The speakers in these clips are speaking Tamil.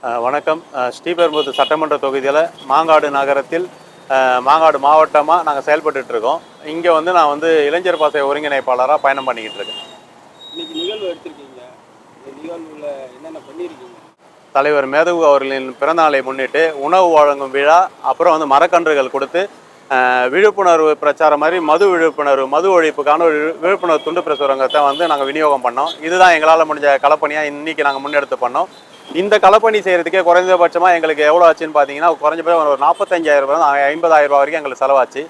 வணக்கம். அஹ் ஸ்ரீபெரும்புதூர் சட்டமன்ற தொகுதியில் மாங்காடு நகரத்தில் மாங்காடு மாவட்டமாக நாங்கள் செயல்பட்டுட்டு இருக்கோம். இங்கே வந்து நான் வந்து இளைஞர் பாசை ஒருங்கிணைப்பாளராக பயணம் பண்ணிக்கிட்டு இருக்கேன். இன்னைக்கு நிகழ்வு எடுத்திருக்கீங்க இந்த நிகழ்வுல என்னென்ன பண்ணியிருக்கீங்க தலைவர் மேதகு அவர்களின் பிறந்தநாளை முன்னிட்டு உணவு வழங்கும் விழா அப்புறம் வந்து மரக்கன்றுகள் கொடுத்து விழிப்புணர்வு பிரச்சாரம் மாதிரி மது விழிப்புணர்வு மது ஒழிப்புக்கான ஒரு விழு- விழிப்புணர்வு துண்டு பிரசுரங்கத்தை வந்து நாங்கள் விநியோகம் பண்ணோம். இதுதான் எங்களால் முடிஞ்ச களப்பணியாக இன்னைக்கு நாங்கள் முன்னெடுத்து பண்ணோம். இந்த களப்பணி செய்கிறதுக்கே குறைந்தபட்சமாக எங்களுக்கு எவ்வளோ ஆச்சுன்னு பார்த்தீங்கன்னா குறைஞ்சபட்சம் ஒரு நாற்பத்தஞ்சாயிரம் ரூபாய் ஐம்பதாயிரம் ரூபா வரைக்கும் எங்களுக்கு செலவாச்சு.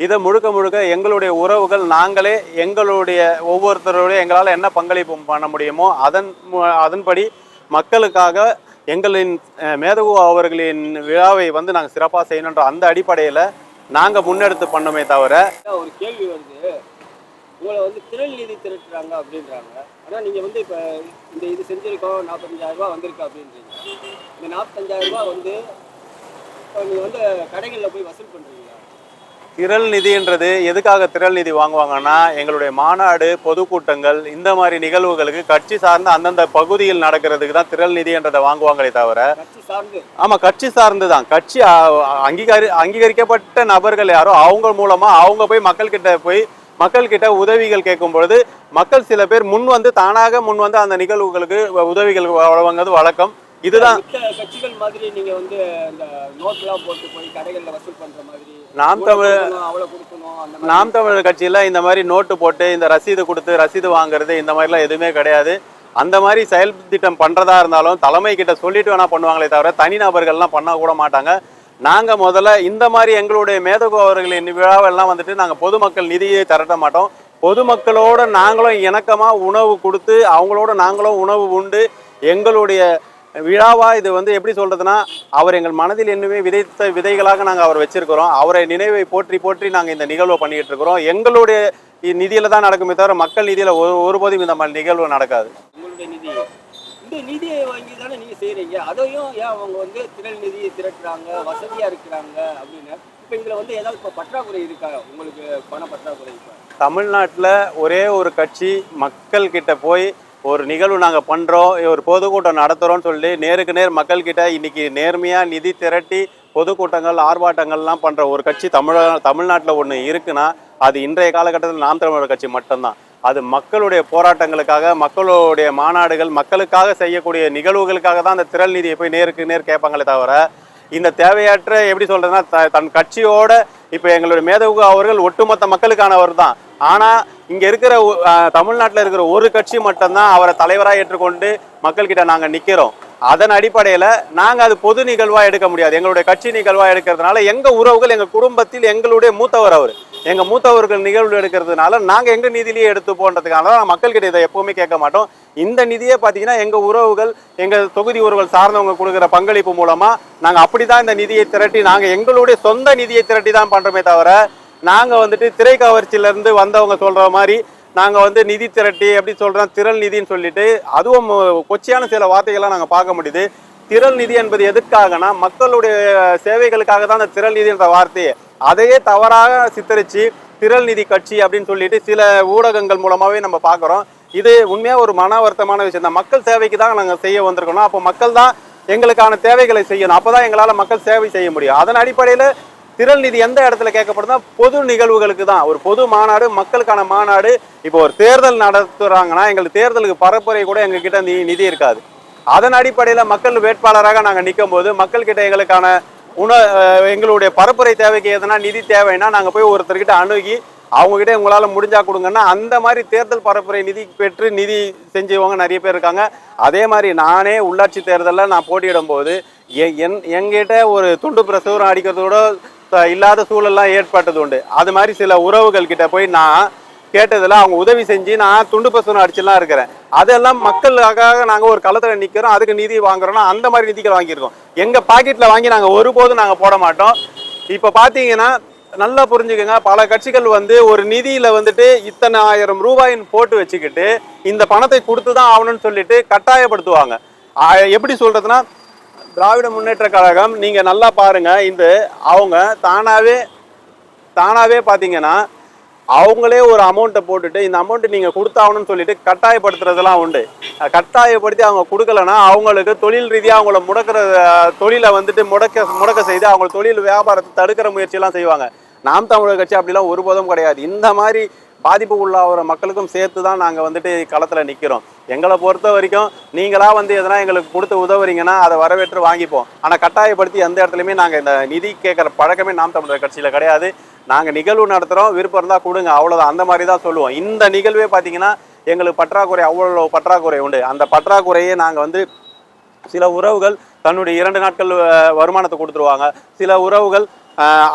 இதை முழுக்க முழுக்க எங்களுடைய உறவுகள் நாங்களே எங்களுடைய ஒவ்வொருத்தருடைய எங்களால் என்ன பங்களிப்பு பண்ண முடியுமோ அதன் மு- அதன்படி மக்களுக்காக எங்களின் மேதகு அவர்களின் விழாவை வந்து நாங்கள் சிறப்பாக செய்யணுன்ற அந்த அடிப்படையில் நாங்கள் முன்னெடுத்து பண்ணோமே தவிர ஒரு கேள்வி வருது. உங்களை வந்து திரள் நிதி திரட்டுறாங்க அப்படின்றாங்க. ஆனா நீங்க வந்து இப்ப இந்த இது செஞ்சிருக்கோம் நாற்பத்தஞ்சாயிரம் ரூபாய் வந்திருக்கு அப்படின்றீங்க. இந்த நாற்பத்தஞ்சாயிரம் ரூபாய் வந்து இப்ப நீங்க வந்து கடைகள்ல போய் வசூல் பண்றீங்களா திரள் நிதின்றது எதுக்காக திரள் நிதி வாங்குவாங்கன்னா எங்களுடைய மாநாடு பொதுக்கூட்டங்கள் இந்த மாதிரி நிகழ்வுகளுக்கு கட்சி சார்ந்த அந்தந்த பகுதியில் நடக்கிறதுக்கு தான் திரள் நிதின்றதை வாங்குவாங்களே தவிர கட்சி சார்ந்து. ஆமா கட்சி சார்ந்து தான். கட்சி அங்கீகரி அங்கீகரிக்கப்பட்ட நபர்கள் யாரோ அவங்க மூலமா அவங்க போய் மக்கள்கிட்ட போய் மக்கள்கிட்ட உதவிகள் கேட்கும் பொழுது மக்கள் சில பேர் முன் வந்து தானாக முன் வந்து அந்த நிகழ்வுகளுக்கு உதவிகள் வழங்குவது வழக்கம். இதுதான். கட்சிகள் மாதிரி நீங்க வந்து இந்த நோட்லாம் போட்டு போய் கடைகள்ல வசூல் பண்ற மாதிரி நாம் தமிழ் நாம் தமிழர் கட்சியில இந்த மாதிரி நோட்டு போட்டு இந்த ரசீது கொடுத்து ரசீது வாங்குறது இந்த மாதிரிலாம் எதுவுமே கிடையாது. அந்த மாதிரி செயல் திட்டம் பண்றதா இருந்தாலும் தலைமை கிட்ட சொல்லிட்டு வேணா பண்ணுவாங்களே தவிர தனிநபர்கள்லாம் பண்ண கூட மாட்டாங்க. நாங்கள் முதல்ல இந்த மாதிரி எங்களுடைய மேதகு அவர்களின் விழாவெல்லாம் வந்துட்டு நாங்கள் பொதுமக்கள் நிதியை திரட்ட மாட்டோம். பொதுமக்களோட நாங்களும் இணக்கமாக உணவு கொடுத்து அவங்களோட நாங்களும் உணவு உண்டு. எங்களுடைய விழாவா இது வந்து எப்படி சொல்றதுன்னா அவர் எங்கள் மனதில் இன்னுமே விதைத்த விதைகளாக நாங்கள் அவர் வச்சிருக்கிறோம். அவரை நினைவை போற்றி போற்றி நாங்கள் இந்த நிகழ்வை பண்ணிக்கிட்டு இருக்கிறோம். எங்களுடைய நிதியில தான் நடக்குமே தவிர மக்கள் நிதியில ஒரு ஒருபோதும் இந்த மாதிரி நிகழ்வு நடக்காது. உங்களுடைய நிதியை வாங்கி தானே நீங்க செய்கிறீங்க அதையும் ஏன் அவங்க வந்து திரள் நிதியை திரட்டுறாங்க வசதியா இருக்கிறாங்க அப்படின்னு? இப்போ இதுல வந்து ஏதாவது இப்போ பற்றாக்குறை இருக்கா? உங்களுக்கு பண பற்றாக்குறை இருக்கா தமிழ்நாட்டில் ஒரே ஒரு கட்சி மக்கள் கிட்ட போய் ஒரு நிகழ்வு நாங்கள் பண்ணுறோம் ஒரு பொதுக்கூட்டம் நடத்துகிறோம்னு சொல்லி நேருக்கு நேர் மக்கள்கிட்ட இன்னைக்கு நேர்மையாக நிதி திரட்டி பொதுக்கூட்டங்கள் ஆர்ப்பாட்டங்கள்லாம் பண்ணுற ஒரு கட்சி தமிழ தமிழ்நாட்டில் ஒன்று இருக்குன்னா அது இன்றைய காலகட்டத்தில் நாம் தமிழர் கட்சி மட்டும்தான். அது மக்களுடைய போராட்டங்களுக்காக மக்களுடைய மாநாடுகள் மக்களுக்காக செய்யக்கூடிய நிகழ்வுகளுக்காக தான் அந்த திரள் நிதியை போய் நேருக்கு நேர் கேட்பாங்களே தவிர இந்த தேவையற்ற எப்படி சொல்றதுன்னா த- தன் கட்சியோட இப்போ எங்களுடைய மேதகு அவர்கள் ஒட்டுமொத்த மக்களுக்கானவர் தான். ஆனால் இங்கே இருக்கிற தமிழ்நாட்டில் இருக்கிற ஒரு கட்சி மட்டும்தான் அவரை தலைவராக ஏற்றுக்கொண்டு மக்கள்கிட்ட நாங்கள் நிற்கிறோம் அதன் அடிப்படையில் நாங்கள் அது பொது நிகழ்வாக எடுக்க முடியாது. எங்களுடைய கட்சி நிகழ்வாக எடுக்கிறதுனால எங்கள் உறவுகள் எங்கள் குடும்பத்தில் எங்களுடைய மூத்தவர் அவர். எங்கள் மூத்தவர்கள் நிகழ்வு எடுக்கிறதுனால நாங்கள் எங்கள் நிதியிலேயே எடுத்து போன்றதுக்காக தான் மக்கள்கிட்ட இதை எப்போவுமே கேட்க மாட்டோம். இந்த நிதியே பார்த்தீங்கன்னா எங்கள் உறவுகள் எங்கள் தொகுதி உறவுகள் சார்ந்தவங்க கொடுக்குற பங்களிப்பு மூலமாக நாங்கள் அப்படி தான் இந்த நிதியை திரட்டி நாங்கள் எங்களுடைய சொந்த நிதியை திரட்டி தான் பண்ணுறோமே தவிர நாங்கள் வந்துட்டு திரைக்கவர்ச்சியிலேருந்து வந்தவங்க சொல்கிற மாதிரி நாங்கள் வந்து நிதி திரட்டி எப்படி சொல்கிறோம் திரள் நிதின்னு சொல்லிட்டு அதுவும் கொச்சையான சில வார்த்தைகள்லாம் நாங்கள் பார்க்க முடியுது. திரள் நிதி என்பது எதுக்காகனா மக்களுடைய சேவைகளுக்காக தான் அந்த திரள் நிதின்ற வார்த்தையை. அதையே தவறாக சித்தரித்து திரள் நிதி கட்சி அப்படின்னு சொல்லிட்டு சில ஊடகங்கள் மூலமாகவே நம்ம பார்க்குறோம். இது உண்மையாக ஒரு மன வருத்தமான விஷயம். தான் மக்கள் சேவைக்கு தான் நாங்கள் செய்ய வந்திருக்கணும் அப்போ மக்கள் தான் எங்களுக்கான தேவைகளை செய்யணும். அப்போ தான் எங்களால் மக்கள் சேவை செய்ய முடியும். அதன் அடிப்படையில் திரள் நிதி எந்த இடத்துல கேட்கப்படுதுன்னா பொது நிகழ்வுகளுக்கு தான். ஒரு பொது மாநாடு மக்களுக்கான மாநாடு இப்போ ஒரு தேர்தல் நடத்துறாங்கன்னா எங்களுக்கு தேர்தலுக்கு பரப்புரை கூட எங்ககிட்ட நி நிதி இருக்காது. அதன் அடிப்படையில் மக்கள் வேட்பாளராக நாங்கள் நிற்கும் போது மக்கள்கிட்ட எங்களுக்கான உண எங்களுடைய பரப்புரை தேவைக்கு எதனா நிதி தேவைன்னா நாங்கள் போய் ஒருத்தர்கிட்ட அணுகி அவங்ககிட்ட உங்களால் முடிஞ்சா கொடுங்கன்னா அந்த மாதிரி தேர்தல் பரப்புரை நிதி பெற்று நிதி செஞ்சவங்க நிறைய பேர் இருக்காங்க. அதே மாதிரி நானே உள்ளாட்சி தேர்தலில் நான் போட்டியிடும் போது எ- என் எங்கிட்ட ஒரு துண்டு பிரசுரம் அடிக்கிறதோட இல்லாத சூழல்லாம் ஏற்பட்டது உண்டு. அது மாதிரி சில உறவுகள் கிட்ட போய் நான் கேட்டதில் அவங்க உதவி செஞ்சு நான் துண்டு பிரசுரம் அடிச்சுலாம் இருக்கிறேன். அதெல்லாம் மக்களுக்காக நாங்கள் ஒரு களத்தில் நிற்கிறோம் அதுக்கு நிதி வாங்குறோம்னா அந்த மாதிரி நிதிகள் வாங்கியிருக்கோம். எங்கள் பாக்கெட்டில் வாங்கி நாங்கள் ஒருபோதும் நாங்கள் போட மாட்டோம். இப்போ பார்த்தீங்கன்னா நல்லா புரிஞ்சுக்கங்க. பல கட்சிகள் வந்து ஒரு நிதியில வந்துட்டு இத்தனை ஆயிரம் ரூபாயின்னு போட்டு வச்சுக்கிட்டு இந்த பணத்தை கொடுத்து தான் ஆகணும்னு சொல்லிட்டு கட்டாயப்படுத்துவாங்க. எப்படி சொல்றதுன்னா திராவிட முன்னேற்ற கழகம் நீங்கள் நல்லா பாருங்கள் இந்த அவங்க தானாகவே தானாகவே பார்த்தீங்கன்னா அவங்களே ஒரு அமௌண்ட்டை போட்டுட்டு இந்த அமௌண்ட்டை நீங்கள் கொடுத்தாகணும்னு சொல்லிட்டு கட்டாயப்படுத்துறதெல்லாம் உண்டு. கட்டாயப்படுத்தி அவங்க கொடுக்கலன்னா அவங்களுக்கு தொழில் ரீதியாக அவங்கள முடக்கிற தொழிலை வந்துட்டு முடக்க முடக்க செய்து அவங்க தொழில் வியாபாரத்தை தடுக்கிற முயற்சியெல்லாம் செய்வாங்க. நாம் தமிழர் கட்சி அப்படிலாம் ஒருபோதும் கிடையாது. இந்த மாதிரி பாதிப்பு உள்ளாகிற மக்களுக்கும் சேர்த்து தான் நாங்கள் வந்துட்டு களத்தில் நிற்கிறோம் எங்களை பொறுத்த வரைக்கும் நீங்களா வந்து எதனா எங்களுக்கு கொடுத்து உதவுறீங்கன்னா அதை வரவேற்று வாங்கிப்போம். ஆனால் கட்டாயப்படுத்தி எந்த இடத்துலையுமே நாங்கள் இந்த நிதி கேட்குற பழக்கமே நாம் தமிழர் கட்சியில் கிடையாது. நாங்கள் நிகழ்வு நடத்துகிறோம் விருப்பம் இருந்தால் கொடுங்க அவ்வளோதான் அந்த மாதிரி தான் சொல்லுவோம். இந்த நிகழ்வே பார்த்தீங்கன்னா எங்களுக்கு பற்றாக்குறை அவ்வளோ பற்றாக்குறை உண்டு. அந்த பற்றாக்குறையை நாங்கள் வந்து சில உறவுகள் தன்னுடைய இரண்டு நாட்கள் வருமானத்தை கொடுத்துருவாங்க. சில உறவுகள்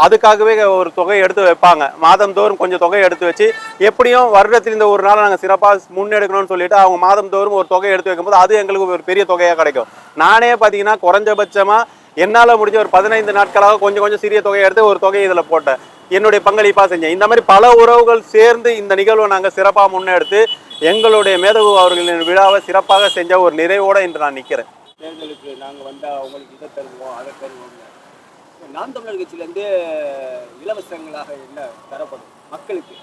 அதுக்காகவே ஒரு தொகையை எடுத்து வைப்பாங்க. மாதந்தோறும் கொஞ்சம் தொகையை எடுத்து வச்சு எப்படியும் வருடத்தில் இந்த ஒரு நாள் நாங்கள் சிறப்பாக முன்னெடுக்கணும்னு சொல்லிட்டு அவங்க மாதந்தோறும் ஒரு தொகையை எடுத்து வைக்கும்போது அது எங்களுக்கு ஒரு பெரிய தொகையாக கிடைக்கும். நானே பார்த்தீங்கன்னா குறைஞ்சபட்சமாக என்னால் முடிஞ்ச ஒரு பதினைந்து நாட்களாக கொஞ்சம் கொஞ்சம் சிறிய தொகையை எடுத்து ஒரு தொகையை இதில் போட்டேன். என்னுடைய பங்களிப்பாக செஞ்சேன். இந்த மாதிரி பல உறவுகள் சேர்ந்து இந்த நிகழ்வை நாங்கள் சிறப்பாக முன்னெடுத்து எங்களுடைய மேதகு அவர்களின் விழாவை சிறப்பாக செஞ்ச ஒரு நிறைவோடு இன்று நான் நிற்கிறேன் தேர்தலுக்கு நாங்கள் வந்தால் அவங்களுக்கு இதை தருவோம் அதை தருவோம். நாம் தமிழர் கட்சியிலேருந்து இலவசங்களாக என்ன தரப்படும் மக்களுக்கு?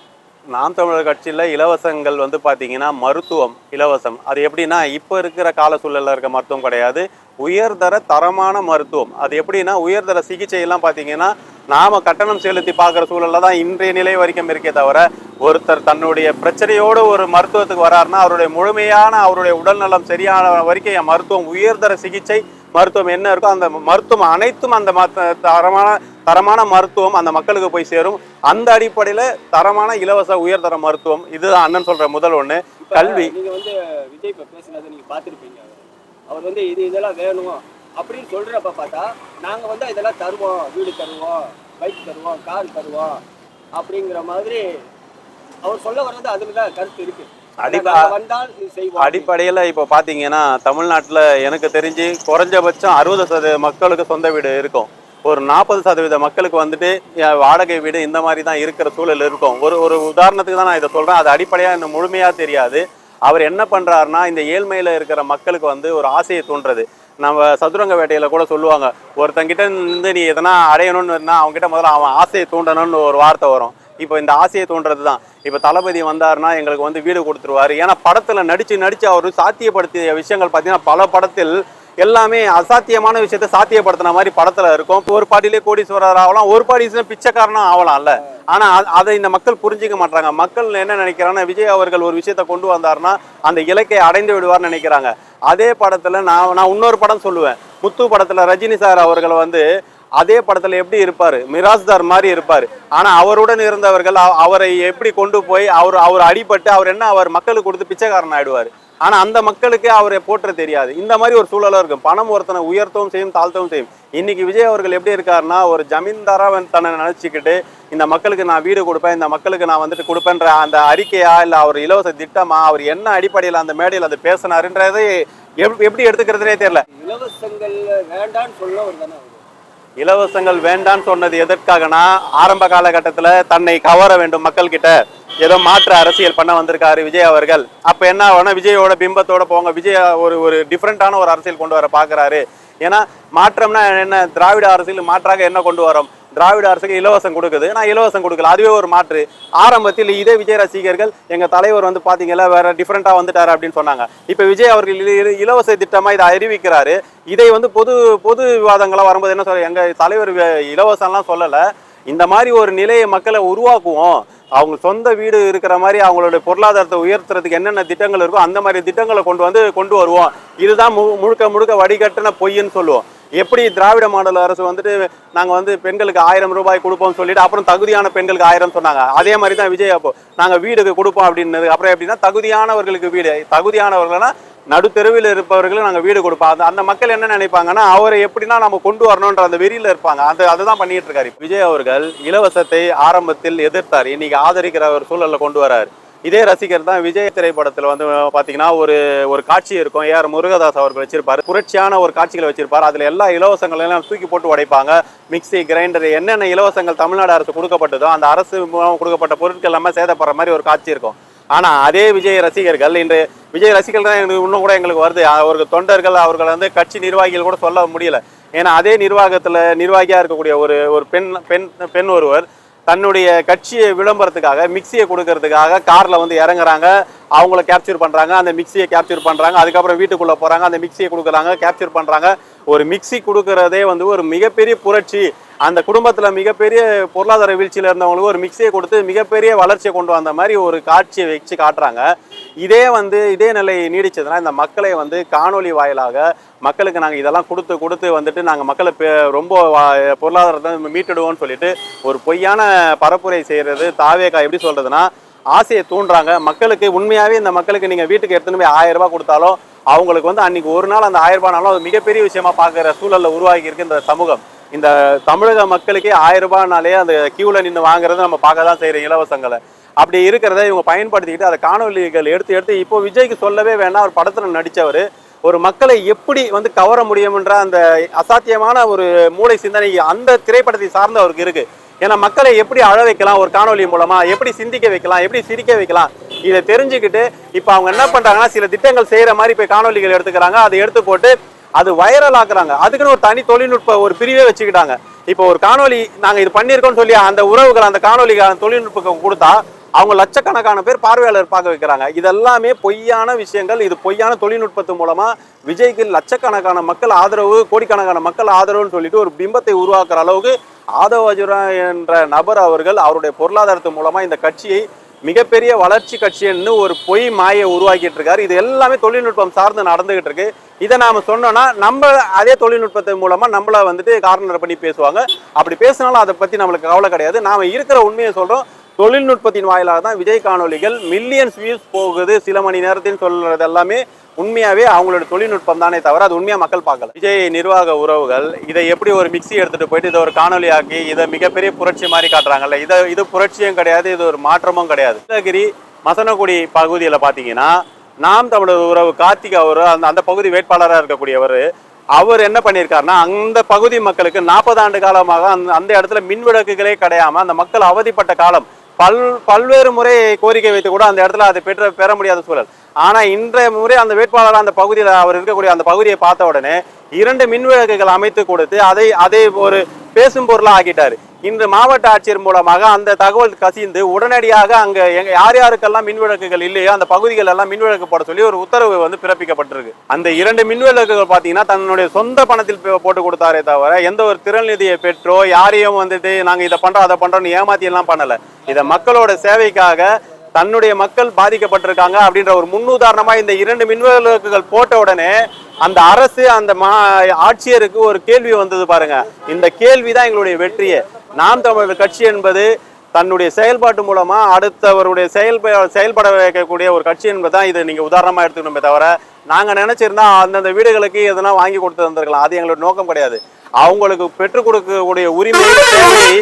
நாம் தமிழர் கட்சியில் இலவசங்கள் வந்து பார்த்தீங்கன்னா மருத்துவம் இலவசம். அது எப்படின்னா இப்போ இருக்கிற கால சூழலில் இருக்க மருத்துவம் கிடையாது. உயர்தர தரமான மருத்துவம். அது எப்படின்னா உயர்தர சிகிச்சையெல்லாம் பார்த்தீங்கன்னா நாம் கட்டணம் செலுத்தி பார்க்குற சூழலில் தான் இன்றைய நிலை வரைக்கும் இருக்கே தவிர ஒருத்தர் தன்னுடைய பிரச்சனையோடு ஒரு மருத்துவத்துக்கு வராருன்னா அவருடைய முழுமையான அவருடைய உடல்நலம் சரியான வரைக்கும் என் மருத்துவம் உயர்தர சிகிச்சை மருத்துவம் என்ன இருக்கோ அந்த மருத்துவம் அனைத்தும் அந்த தரமான தரமான மருத்துவம் அந்த மக்களுக்கு போய் சேரும். அந்த அடிப்படையில் தரமான இலவச உயர்தர மருத்துவம். இதுதான் அண்ணன் சொல்ற முதல் ஒன்று கல்வி. நீங்க வந்து விஜய் இப்ப பேசுனதை நீங்க பார்த்திருப்பீங்க. அவர் வந்து இது இதெல்லாம் வேணும் அப்படின்னு சொல்றப்ப பார்த்தா நாங்க வந்து இதெல்லாம் தருவோம். வீடு தருவோம் பைக் தருவோம் கார் தருவோம் அப்படிங்கிற மாதிரி அவர் சொல்ல வர்றது அதுல தான் கருத்து இருக்கு. அடிப்படையில் இப்போ பார்த்தீங்கன்னா தமிழ்நாட்டில் எனக்கு தெரிஞ்சு குறைஞ்சபட்சம் அறுபது சதவீத மக்களுக்கு சொந்த வீடு இருக்கும். ஒரு நாற்பது சதவீத மக்களுக்கு வந்துட்டு வாடகை வீடு இந்த மாதிரி தான் இருக்கிற சூழல் இருக்கும். ஒரு ஒரு உதாரணத்துக்கு தான் நான் இதை சொல்கிறேன் அது அடிப்படையாக இன்னும் முழுமையாக தெரியாது. அவர் என்ன பண்ணுறாருனா இந்த ஏழ்மையில் இருக்கிற மக்களுக்கு வந்து ஒரு ஆசையை தூண்டுறது. நம்ம சதுரங்க வேட்டையில் கூட சொல்லுவாங்க ஒருத்தங்கிட்ட இருந்து நீ எதனா அடையணும்னு இருந்தால் அவங்ககிட்ட முதல்ல அவன் ஆசையை தூண்டணும்னு ஒரு வார்த்தை வரும். இப்போ இந்த ஆசையை தோன்றது தான் இப்போ தளபதி வந்தாருன்னா எங்களுக்கு வந்து வீடு கொடுத்துருவாரு. ஏன்னா படத்தில் நடித்து நடித்து அவர் சாத்தியப்படுத்திய விஷயங்கள் பார்த்தீங்கன்னா பல படத்தில் எல்லாமே அசாத்தியமான விஷயத்தை சாத்தியப்படுத்தின மாதிரி படத்தில் இருக்கும். ஒரு பாட்டிலே கோடீஸ்வரர் ஆகலாம் ஒரு பாடி பிச்சைக்காரனும் ஆகலாம்ல. ஆனால் அதை இந்த மக்கள் புரிஞ்சிக்க மாட்டாங்க மக்கள் என்ன நினைக்கிறாங்கன்னா விஜய் அவர்கள் ஒரு விஷயத்தை கொண்டு வந்தாருன்னா அந்த இலக்கை அடைந்து விடுவார்னு நினைக்கிறாங்க. அதே படத்தில் நான் நான் இன்னொரு படம் சொல்லுவேன். முத்து படத்தில் ரஜினி சார் அவர்கள் வந்து அதே படத்துல எப்படி இருப்பாரு? மிராஸ்தார் மாதிரி இருப்பார். ஆனா அவருடன் இருந்தவர்கள் அவரை எப்படி கொண்டு போய் அவர் அவர் அடிபட்டு அவர் என்ன அவர் மக்களுக்கு கொடுத்து பிச்சைக்காரன் ஆயிடுவாரு? ஆனா அந்த மக்களுக்கு அவரை போற்ற தெரியாது. இந்த மாதிரி ஒரு சூழலாக இருக்கும். பணம் ஒருத்தனை உயர்த்தவும் செய்யும் தாழ்த்தவும் செய்யும். இன்னைக்கு விஜய் அவர்கள் எப்படி இருக்காருன்னா ஒரு ஜமீன்தாராக தன்னை நினச்சிக்கிட்டு இந்த மக்களுக்கு நான் வீடு கொடுப்பேன் இந்த மக்களுக்கு நான் வந்துட்டு கொடுப்பேன்ற அந்த அறிக்கையா இல்ல அவர் இலவச திட்டமா அவர் என்ன அடிப்படையில் அந்த மேடையில் அதை பேசினாருன்றதை எப்- எப்படி எடுத்துக்கிறதுனே தெரியல. இலவசங்கள் வேண்டான்னு சொல்ல ஒரு தானே இலவசங்கள் வேண்டான்னு சொன்னது எதற்காகனா? ஆரம்ப காலகட்டத்தில் தன்னை கவர வேண்டும் மக்கள் கிட்ட ஏதோ மாற்று அரசியல் பண்ண வந்திருக்காரு விஜய் அவர்கள். அப்போ என்ன ஆகும்னா விஜயோட பிம்பத்தோட போங்க. விஜய் ஒரு ஒரு டிஃப்ரெண்டான ஒரு அரசியல் கொண்டு வர பார்க்குறாரு ஏன்னா மாற்றம்னா என்ன? திராவிட அரசியல் மாற்றாக என்ன கொண்டு வரோம்? திராவிட அரசுக்கு இலவசம் கொடுக்குது. நான் இலவசம் கொடுக்கல. அதுவே ஒரு மாற்று. ஆரம்பத்தில் இதே விஜய் ரசிகர்கள் எங்கள் தலைவர் வந்து பாத்தீங்களா வேற டிஃப்ரெண்ட்டாக வந்துட்டார் அப்படின்னு சொன்னாங்க. இப்போ விஜய் அவர்கள் இலவச திட்டமாக இதை அறிவிக்கிறாரு. இதை வந்து பொது பொது விவாதங்களாக வரும்போது என்ன சொல்ல எங்கள் தலைவர் இலவசம்லாம் சொல்லலை. இந்த மாதிரி ஒரு நிலையை மக்களை உருவாக்குவோம். அவங்க சொந்த வீடு இருக்கிற மாதிரி அவங்களுடைய பொருளாதாரத்தை உயர்த்துறதுக்கு என்னென்ன திட்டங்கள் இருக்கோ அந்த மாதிரி திட்டங்களை கொண்டு வந்து கொண்டு வருவோம். இதுதான் மு- முழுக்க முழுக்க வடிகட்டின பொய்ன்னு சொல்லுவோம். எப்படி திராவிட மாடல் அரசு வந்துட்டு நாங்கள் வந்து பெண்களுக்கு ஆயிரம் ரூபாய் கொடுப்போம்னு சொல்லிட்டு அப்புறம் தகுதியான பெண்களுக்கு ஆயிரம் சொன்னாங்க. அதே மாதிரி தான் விஜய் அப்போ நாங்கள் வீடுக்கு கொடுப்போம் அப்படின்னது. அப்புறம் எப்படின்னா தகுதியானவர்களுக்கு வீடு. தகுதியானவர்கள்னா நடுத்தெருவில் இருப்பவர்களுக்கு நாங்கள் வீடு கொடுப்போம். அந்த அந்த மக்கள் என்ன நினைப்பாங்கன்னா அவரை எப்படின்னா நம்ம கொண்டு வரணுன்ற அந்த வெறியில் இருப்பாங்க. அந்த அதுதான் பண்ணிட்டு இருக்காரு விஜய் அவர்கள் இலவசத்தை ஆரம்பத்தில் எதிர்த்தார். இன்னைக்கு ஆதரிக்கிற ஒரு சூழலில் கொண்டு வராரு. இதே ரசிகர் தான் விஜய் திரைப்படத்தில் வந்து பார்த்தீங்கன்னா ஒரு ஒரு காட்சி இருக்கும். ஏஆர் முருகதாஸ் அவர்கள் வச்சிருப்பார். புரட்சியான ஒரு காட்சிகளை வச்சிருப்பார். அதில் எல்லா இலவசங்களையும் தூக்கி போட்டு உடைப்பாங்க. மிக்ஸி கிரைண்டர் என்னென்ன இலவசங்கள் தமிழ்நாடு அரசு கொடுக்கப்பட்டதோ அந்த அரசு மூலம் கொடுக்கப்பட்ட பொருட்கள் எல்லாமே சேதப்படுற மாதிரி ஒரு காட்சி இருக்கும். ஆனால் அதே விஜய் ரசிகர்கள் இன்று விஜய் ரசிகர்கள் தான் எனக்கு இன்னும் கூட எங்களுக்கு வருது. அவருக்கு தொண்டர்கள் அவர்கள் வந்து கட்சி நிர்வாகிகள் கூட சொல்ல முடியல. ஏன்னா அதே நிர்வாகத்தில் நிர்வாகியாக இருக்கக்கூடிய ஒரு ஒரு பெண் பெண் பெண் ஒருவர் தன்னுடைய கட்சியை விளம்பரத்துக்காக மிக்சியை கொடுக்கறதுக்காக காரில் வந்து இறங்குறாங்க. அவங்கள கேப்சர் பண்ணுறாங்க அந்த மிக்சியை கேப்சர் பண்ணுறாங்க அதுக்கப்புறம் வீட்டுக்குள்ளே போகிறாங்க அந்த மிக்சியை கொடுக்குறாங்க கேப்சர் பண்ணுறாங்க ஒரு மிக்சி கொடுக்கறதே வந்து ஒரு மிகப்பெரிய புரட்சி. அந்த குடும்பத்தில் மிகப்பெரிய பொருளாதார வீழ்ச்சியில் இருந்தவங்களுக்கு ஒரு மிக்சியை கொடுத்து மிகப்பெரிய வளர்ச்சியை கொண்டு வந்த மாதிரி ஒரு காட்சியை வச்சு காட்டுறாங்க. இதே வந்து இதே நிலை நீடிச்சதுன்னா இந்த மக்களை வந்து காணொளி வாயிலாக மக்களுக்கு நாங்கள் இதெல்லாம் கொடுத்து கொடுத்து வந்துட்டு நாங்கள் மக்களை பெ- ரொம்ப வா- பொருளாதாரத்தை மீட்டுடுவோம்னு சொல்லிட்டு ஒரு பொய்யான பரப்புரை செய்கிறது தாவேக்கா எப்படி சொல்கிறதுனா ஆசையை தூண்டுறாங்க. மக்களுக்கு உண்மையாகவே இந்த மக்களுக்கு நீங்கள் வீட்டுக்கு எடுத்துன்னு போய் ஆயிரம் ரூபாய் கொடுத்தாலும் அவங்களுக்கு வந்து அன்னைக்கு ஒரு நாள் அந்த ஆயிரம் ரூபாய்னாலும் அது மிகப்பெரிய விஷயமா பார்க்குற சூழலில் உருவாகி இருக்கு இந்த சமூகம். இந்த தமிழக மக்களுக்கே ஆயிரம் ரூபாய்னாலே அந்த கியூவில் நின்று வாங்குறத நம்ம பார்க்க தான் செய்கிறோம் இலவசங்களை. அப்படி இருக்கிறத இவங்க பயன்படுத்திக்கிட்டு அதை காணொலிகள் எடுத்து எடுத்து இப்போ விஜய்க்கு சொல்லவே வேணாம் ஒரு படத்தில் நடித்தவர் ஒரு மக்களை எப்படி வந்து கவர முடியும்ன்ற அந்த அசாத்தியமான ஒரு மூளை சிந்தனை அந்த திரைப்படத்தை சார்ந்தவருக்கு இருக்கு. ஏன்னா மக்களை எப்படி அழ வைக்கலாம் ஒரு காணொளி மூலமா எப்படி சிந்திக்க வைக்கலாம் எப்படி சிரிக்க வைக்கலாம் இதை தெரிஞ்சுக்கிட்டு இப்போ அவங்க என்ன பண்ணுறாங்கன்னா சில திட்டங்கள் செய்கிற மாதிரி இப்போ காணொளிகள் எடுத்துக்கிறாங்க. அதை எடுத்து போட்டு அது வைரல் ஆக்குறாங்க. அதுக்குன்னு ஒரு தனி தொழில்நுட்ப ஒரு பிரிவே வச்சுக்கிட்டாங்க. இப்போ ஒரு காணொளி நாங்கள் இது பண்ணியிருக்கோம்னு சொல்லி அந்த உறவுகள் அந்த காணொலிகள் அந்த தொழில்நுட்பம் கொடுத்தா அவங்க லட்சக்கணக்கான பேர் பார்வையாளர் பார்க்க வைக்கிறாங்க. இதெல்லாமே பொய்யான விஷயங்கள். இது பொய்யான தொழில்நுட்பத்து மூலமாக விஜய்க்கு லட்சக்கணக்கான மக்கள் ஆதரவு கோடிக்கணக்கான மக்கள் ஆதரவுன்னு சொல்லிட்டு ஒரு பிம்பத்தை உருவாக்குற அளவுக்கு ஆதவ என்ற நபர் அவர்கள் அவருடைய பொருளாதாரத்து மூலமாக இந்த கட்சியை மிகப்பெரிய வளர்ச்சி கட்சின்னு ஒரு பொய் மாயை உருவாக்கிட்டு இருக்காரு இது எல்லாமே தொழில்நுட்பம் சார்ந்து நடந்துகிட்டு இருக்கு இதை நாம சொன்னோம்னா நம்ம அதே தொழில்நுட்பத்தின் மூலமா நம்மள வந்துட்டு கார்னர் பண்ணி பேசுவாங்க. அப்படி பேசினாலும் அதை பத்தி நம்மளுக்கு கவலை கிடையாது. நாம இருக்கிற உண்மையை சொல்றோம். தொழில்நுட்பத்தின் வாயிலாக தான் விஜய் காணொலிகள் மில்லியன்ஸ் வியூஸ் போகுது. சில மணி நேரத்தில் சொல்றது எல்லாமே உண்மையாவே அவங்களோட தொழில்நுட்பம் தானே தவிர அது உண்மையா மக்கள் பார்க்கல. விஜய் நிர்வாக உறவுகள் இதை எப்படி ஒரு மிக்சி எடுத்துட்டு போயிட்டு இதை ஒரு காணொலி ஆக்கி இதை மிகப்பெரிய புரட்சி மாதிரி காட்டுறாங்கல்ல இதை இது புரட்சியும் கிடையாது இது ஒரு மாற்றமும் கிடையாது. கிருஷ்ணகிரி மசனகுடி பகுதியில் பார்த்தீங்கன்னா நாம் தமிழர் உறவு கார்த்திக் அவர் அந்த அந்த பகுதி வேட்பாளராக இருக்கக்கூடியவர் அவர் என்ன பண்ணியிருக்காருன்னா அந்த பகுதி மக்களுக்கு நாற்பது ஆண்டு காலமாக அந்த அந்த இடத்துல மின் விளக்குகளே கிடையாம அந்த மக்கள் அவதிப்பட்ட காலம் பல் பல்வேறு முறை கோரிக்கை வைத்து கூட அந்த இடத்துல அதை பெற்ற பெற முடியாத சூழல். ஆனால் இன்றைய முறை அந்த வேட்பாளர் அந்த பகுதியில் அவர் இருக்கக்கூடிய அந்த பகுதியை பார்த்த உடனே இரண்டு மின் விளக்குகள் அமைத்து கொடுத்து அதை அதை ஒரு பேசும் பொருளாக ஆக்கிட்டாரு. இன்று மாவட்ட ஆட்சியர் மூலமாக அந்த தகவல் கசிந்து உடனடியாக அங்கே எங்க யார் யாருக்கெல்லாம் மின்விளக்குகள் இல்லையோ அந்த பகுதிகள் எல்லாம் மின்விளக்கு போட சொல்லி ஒரு உத்தரவு வந்து பிறப்பிக்கப்பட்டிருக்கு. அந்த இரண்டு மின்விளக்குகள் பார்த்தீங்கன்னா தன்னுடைய சொந்த பணத்தில் போட்டு கொடுத்தாரே தவிர எந்த ஒரு திறநிதியை பெற்றோ யாரையும் வந்துட்டு நாங்கள் இதை பண்ணுறோம் அதை பண்ணுறோம்னு ஏமாத்தி எல்லாம் பண்ணலை. இதை மக்களோட சேவைக்காக தன்னுடைய மக்கள் பாதிக்கப்பட்டிருக்காங்க அப்படின்ற ஒரு முன்னுதாரணமாக இந்த இரண்டு மின்விளக்குகள் போட்ட உடனே அந்த அரசு அந்த மா ஆட்சியருக்கு ஒரு கேள்வி வந்தது பாருங்க. இந்த கேள்வி தான் எங்களுடைய வெற்றியே. நாம் தமிழர் கட்சி என்பது தன்னுடைய செயல்பாட்டு மூலமா அடுத்தவருடைய செயல்ப செயல்பட வைக்கக்கூடிய ஒரு கட்சி என்பதுதான் இதை. நீங்க உதாரணமா எடுத்துக்கணுமே தவிர நாங்க நினைச்சிருந்தா அந்தந்த வீடுகளுக்கு எதனா வாங்கி கொடுத்து தந்திருக்கலாம். அது எங்களோட நோக்கம் கிடையாது. அவங்களுக்கு பெற்றுக் கொடுக்கக்கூடிய உரிமை தேவை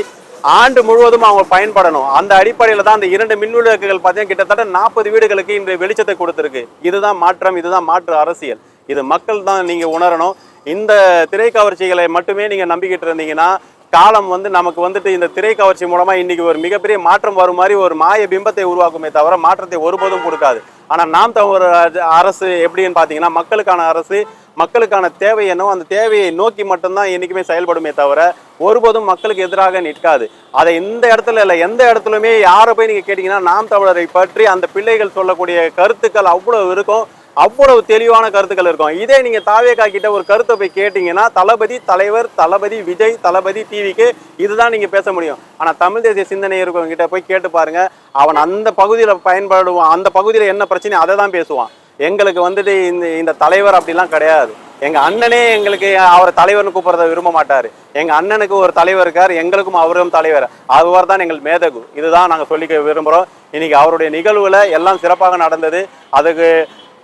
ஆண்டு முழுவதும் அவங்க பயன்படணும். அந்த அடிப்படையில் தான் அந்த இரண்டு மின் விளக்குகள் பார்த்தீங்கன்னா கிட்டத்தட்ட நாற்பது வீடுகளுக்கு இன்று வெளிச்சத்தை கொடுத்துருக்கு. இதுதான் மாற்றம் இதுதான் மாற்று அரசியல். இது மக்கள் தான் நீங்க உணரணும். இந்த திரை கவர்ச்சிகளை மட்டுமே நீங்க நம்பிக்கிட்டு இருந்தீங்கன்னா காலம் வந்து நமக்கு வந்துட்டு இந்த திரை கவர்ச்சி மூலமாக இன்றைக்கி ஒரு மிகப்பெரிய மாற்றம் வரும் மாதிரி ஒரு மாய பிம்பத்தை உருவாக்குமே தவிர மாற்றத்தை ஒருபோதும் கொடுக்காது. ஆனால் நாம் தமிழர் அரசு எப்படின்னு பார்த்தீங்கன்னா மக்களுக்கான அரசு மக்களுக்கான தேவை என்னவோ அந்த தேவையை நோக்கி மட்டும்தான் என்றைக்குமே செயல்படுமே தவிர ஒருபோதும் மக்களுக்கு எதிராக நிற்காது. அதை இந்த இடத்துல இல்லை எந்த இடத்துலையுமே யாரை போய் நீங்கள் கேட்டிங்கன்னா நாம் தமிழரை பற்றி அந்த பிள்ளைகள் சொல்லக்கூடிய கருத்துக்கள் அவ்வளோ இருக்கும். அவ்வளவு தெளிவான கருத்துக்கள் இருக்கும். இதே நீங்க தாவேக்கா கிட்ட ஒரு கருத்தை போய் கேட்டீங்கன்னா தளபதி தலைவர் தளபதி விஜய் தளபதி டிவிக்கு இதுதான் நீங்க பேச முடியும். ஆனா தமிழ் தேசிய சிந்தனை இருக்கிறவங்க கிட்ட போய் கேட்டு பாருங்க. அவன் அந்த பகுதியில பயன்படுவான் அந்த பகுதியில என்ன பிரச்சனை அதை தான் பேசுவான். எங்களுக்கு வந்துட்டு இந்த இந்த தலைவர் அப்படிலாம் கிடையாது. எங்க அண்ணனே எங்களுக்கு அவரை தலைவர்னு கூப்பிடுறத விரும்ப மாட்டாரு. எங்க அண்ணனுக்கு ஒரு தலைவர் இருக்கார் எங்களுக்கும் அவரும் தலைவர். அவர் தான் எங்கள் மேதகு. இதுதான் நாங்கள் சொல்லிக்க விரும்புகிறோம் இன்னைக்கு அவருடைய நிகழ்வுல எல்லாம் சிறப்பாக நடந்தது. அதுக்கு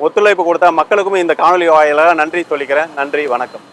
ஒத்துழைப்பு கொடுத்த மக்களுக்கும் இந்த காணொலி வாயிலாக நன்றி சொல்லிக்கிறேன். நன்றி வணக்கம்.